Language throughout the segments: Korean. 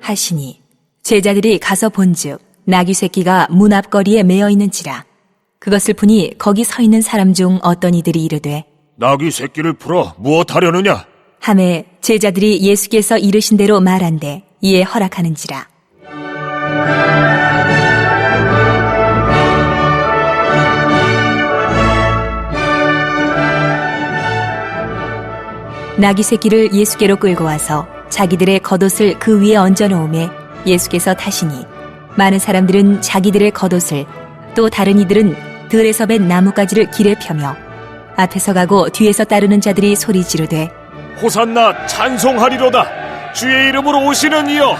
하시니 제자들이 가서 본즉 나귀 새끼가 문 앞거리에 메어 있는지라 그것을 보니 거기 서 있는 사람 중 어떤 이들이 이르되 나귀 새끼를 풀어 무엇하려느냐? 함에 제자들이 예수께서 이르신 대로 말한대 이에 허락하는지라 나귀 새끼를 예수께로 끌고 와서 자기들의 겉옷을 그 위에 얹어 놓음에 예수께서 타시니 많은 사람들은 자기들의 겉옷을 또 다른 이들은 들에서 벤 나뭇가지를 길에 펴며 앞에서 가고 뒤에서 따르는 자들이 소리 지르되 호산나 찬송하리로다. 주의 이름으로 오시는 이여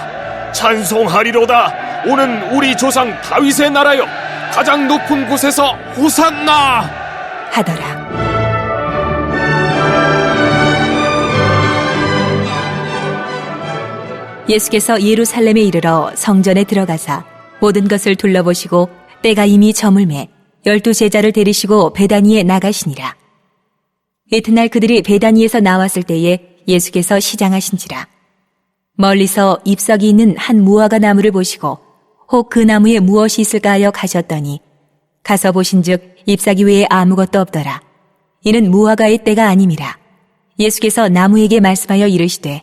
찬송하리로다. 오는 우리 조상 다윗의 나라여 가장 높은 곳에서 호산나. 하더라. 예수께서 예루살렘에 이르러 성전에 들어가사 모든 것을 둘러보시고 때가 이미 저물매 열두 제자를 데리시고 베다니에 나가시니라. 이튿날 그들이 베다니에서 나왔을 때에 예수께서 시장하신지라. 멀리서 잎사귀 있는 한 무화과 나무를 보시고 혹 그 나무에 무엇이 있을까 하여 가셨더니 가서 보신즉 잎사귀 외에 아무것도 없더라. 이는 무화과의 때가 아님이라. 예수께서 나무에게 말씀하여 이르시되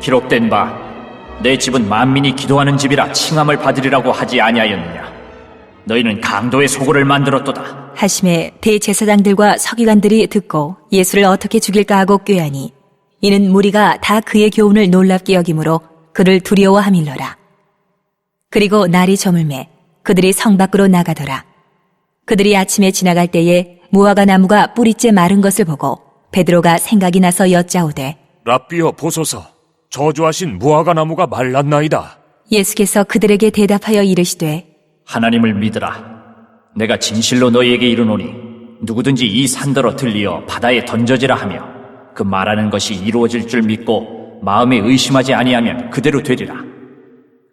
기록된 바 내 집은 만민이 기도하는 집이라 칭함을 받으리라고 하지 아니하였느냐. 너희는 강도의 소굴을 만들었도다. 하심에 대제사장들과 서기관들이 듣고 예수를 어떻게 죽일까 하고 꾀하니 이는 무리가 다 그의 교훈을 놀랍게 여김으로 그를 두려워함일러라. 그리고 날이 저물매 그들이 성 밖으로 나가더라. 그들이 아침에 지나갈 때에 무화과 나무가 뿌리째 마른 것을 보고 베드로가 생각이 나서 여짜오되 라비어 보소서 저주하신 무화과 나무가 말랐나이다. 예수께서 그들에게 대답하여 이르시되 하나님을 믿으라. 내가 진실로 너희에게 이르노니 누구든지 이 산더러 들리어 바다에 던져지라 하며 그 말하는 것이 이루어질 줄 믿고 마음에 의심하지 아니하면 그대로 되리라.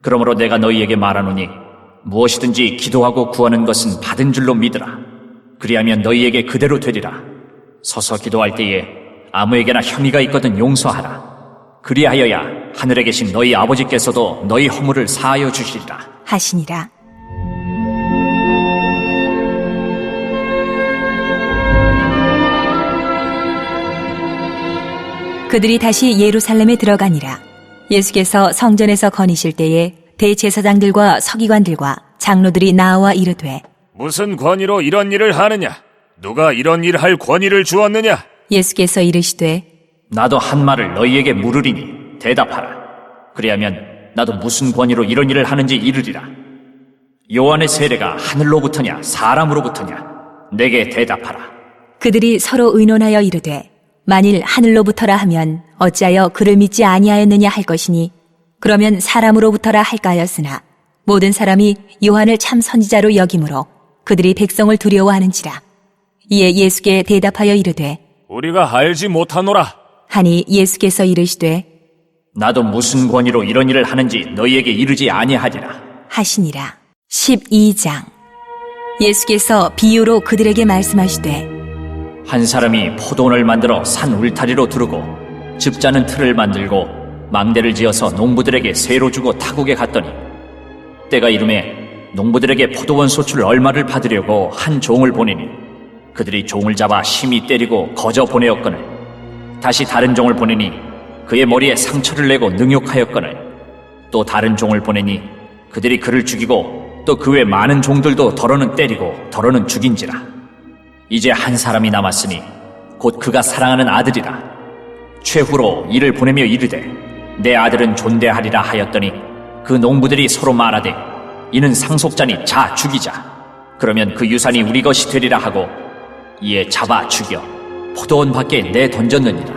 그러므로 내가 너희에게 말하노니 무엇이든지 기도하고 구하는 것은 받은 줄로 믿으라. 그리하면 너희에게 그대로 되리라. 서서 기도할 때에 아무에게나 혐의가 있거든 용서하라. 그리하여야 하늘에 계신 너희 아버지께서도 너희 허물을 사하여 주시리라. 하시니라. 그들이 다시 예루살렘에 들어가니라. 예수께서 성전에서 거니실 때에 대제사장들과 서기관들과 장로들이 나와 이르되 무슨 권위로 이런 일을 하느냐? 누가 이런 일을 할 권위를 주었느냐? 예수께서 이르시되 나도 한 말을 너희에게 물으리니 대답하라. 그리하면 나도 무슨 권위로 이런 일을 하는지 이르리라. 요한의 세례가 하늘로부터냐 사람으로부터냐 내게 대답하라. 그들이 서로 의논하여 이르되 만일 하늘로부터라 하면 어찌하여 그를 믿지 아니하였느냐 할 것이니 그러면 사람으로부터라 할까 하였으나 모든 사람이 요한을 참 선지자로 여김으로 그들이 백성을 두려워하는지라 이에 예수께 대답하여 이르되 우리가 알지 못하노라. 하니 예수께서 이르시되 나도 무슨 권위로 이런 일을 하는지 너희에게 이르지 아니하리라. 하시니라. 12장. 예수께서 비유로 그들에게 말씀하시되 한 사람이 포도원을 만들어 산 울타리로 두르고 즙자는 틀을 만들고 망대를 지어서 농부들에게 세로 주고 타국에 갔더니 때가 이름에 농부들에게 포도원 소출 얼마를 받으려고 한 종을 보내니 그들이 종을 잡아 심히 때리고 거저 보내었거늘 다시 다른 종을 보내니 그의 머리에 상처를 내고 능욕하였거늘. 또 다른 종을 보내니 그들이 그를 죽이고 또 그 외 많은 종들도 더러는 때리고 더러는 죽인지라. 이제 한 사람이 남았으니 곧 그가 사랑하는 아들이라. 최후로 이를 보내며 이르되 내 아들은 존대하리라 하였더니 그 농부들이 서로 말하되 이는 상속자니 자 죽이자. 그러면 그 유산이 우리 것이 되리라 하고 이에 잡아 죽여 포도원 밖에 내 던졌느니라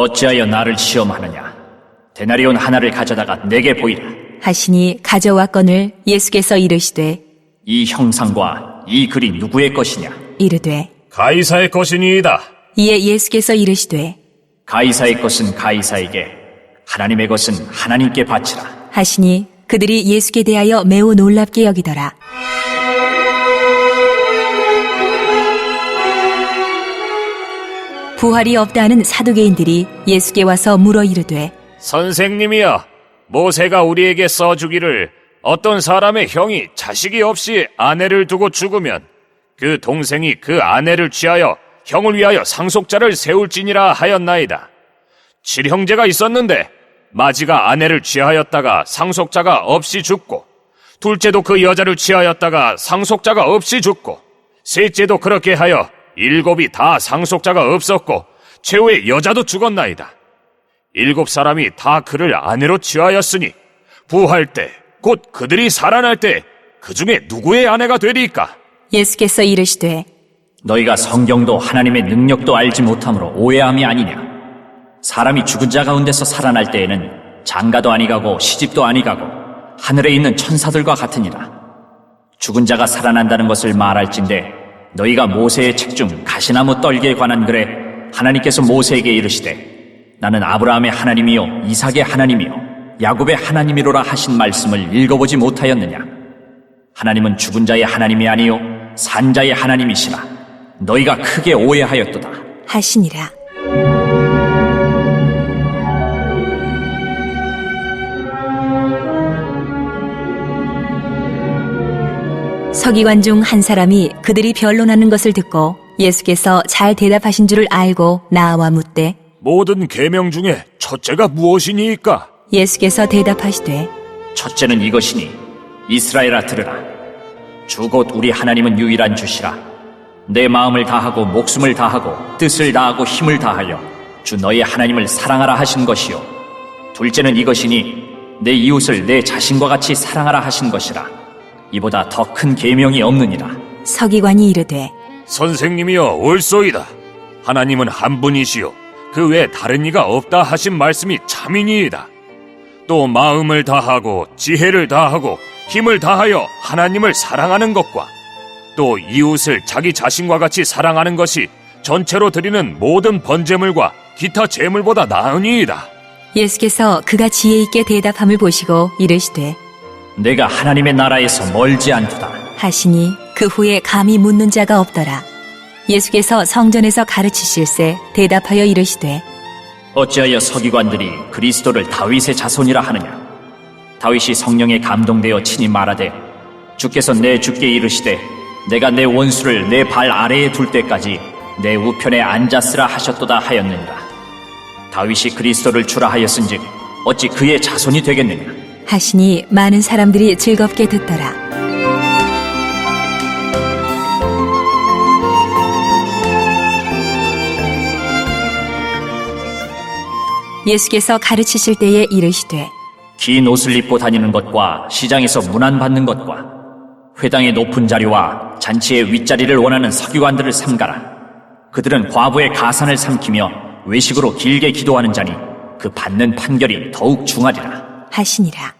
어찌하여 나를 시험하느냐 데나리온 하나를 가져다가 내게 보이라 하시니 가져왔건을 예수께서 이르시되 이 형상과 이 글이 누구의 것이냐 이르되 가이사의 것이니이다. 이에 예수께서 이르시되 가이사의 것은 가이사에게 하나님의 것은 하나님께 바치라 하시니 그들이 예수께 대하여 매우 놀랍게 여기더라. 부활이 없다 하는 사두개인들이 예수께 와서 물어 이르되 선생님이여, 모세가 우리에게 써주기를 어떤 사람의 형이 자식이 없이 아내를 두고 죽으면 그 동생이 그 아내를 취하여 형을 위하여 상속자를 세울지니라 하였나이다. 칠형제가 있었는데 마지가 아내를 취하였다가 상속자가 없이 죽고 둘째도 그 여자를 취하였다가 상속자가 없이 죽고 셋째도 그렇게 하여 일곱이 다 상속자가 없었고 최후의 여자도 죽었나이다. 일곱 사람이 다 그를 아내로 취하였으니 부할 때 곧 그들이 살아날 때 그 중에 누구의 아내가 되리까? 예수께서 이르시되 너희가 성경도 하나님의 능력도 알지 못함으로 오해함이 아니냐 사람이 죽은 자 가운데서 살아날 때에는 장가도 아니가고 시집도 아니가고 하늘에 있는 천사들과 같으니라 죽은 자가 살아난다는 것을 말할진대 너희가 모세의 책 중 가시나무 떨기에 관한 글에 하나님께서 모세에게 이르시되 나는 아브라함의 하나님이요 이삭의 하나님이요 야곱의 하나님이로라 하신 말씀을 읽어보지 못하였느냐? 하나님은 죽은 자의 하나님이 아니요 산자의 하나님이시라. 너희가 크게 오해하였도다. 하시니라. 서기관 중 한 사람이 그들이 변론하는 것을 듣고 예수께서 잘 대답하신 줄을 알고 나와 묻되 모든 계명 중에 첫째가 무엇이니까? 예수께서 대답하시되 첫째는 이것이니 이스라엘아 들으라. 주 곧 우리 하나님은 유일한 주시라. 내 마음을 다하고 목숨을 다하고 뜻을 다하고 힘을 다하여 주 너의 하나님을 사랑하라 하신 것이요. 둘째는 이것이니 내 이웃을 내 자신과 같이 사랑하라 하신 것이라 이보다 더 큰 계명이 없느니라 서기관이 이르되 선생님이여 옳소이다. 하나님은 한 분이시요 그외 다른 이가 없다 하신 말씀이 참이니이다. 또 마음을 다하고 지혜를 다하고 힘을 다하여 하나님을 사랑하는 것과 또 이웃을 자기 자신과 같이 사랑하는 것이 전체로 드리는 모든 번제물과 기타 제물보다 나으니이다. 예수께서 그가 지혜 있게 대답함을 보시고 이르시되 내가 하나님의 나라에서 멀지 않도다 하시니 그 후에 감히 묻는 자가 없더라. 예수께서 성전에서 가르치실세 대답하여 이르시되 어찌하여 서기관들이 그리스도를 다윗의 자손이라 하느냐? 다윗이 성령에 감동되어 친히 말하되 주께서 내 주께 이르시되 내가 내 원수를 내 발 아래에 둘 때까지 내 우편에 앉았으라 하셨도다 하였느니라. 다윗이 그리스도를 주라 하였은즉 어찌 그의 자손이 되겠느냐? 하시니 많은 사람들이 즐겁게 듣더라. 예수께서 가르치실 때에 이르시되 긴 옷을 입고 다니는 것과 시장에서 문안 받는 것과 회당의 높은 자리와 잔치의 윗자리를 원하는 서기관들을 삼가라. 그들은 과부의 가산을 삼키며 외식으로 길게 기도하는 자니 그 받는 판결이 더욱 중하리라. 하시니라.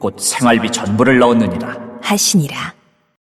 곧 생활비 전부를 넣었느니라. 하시니라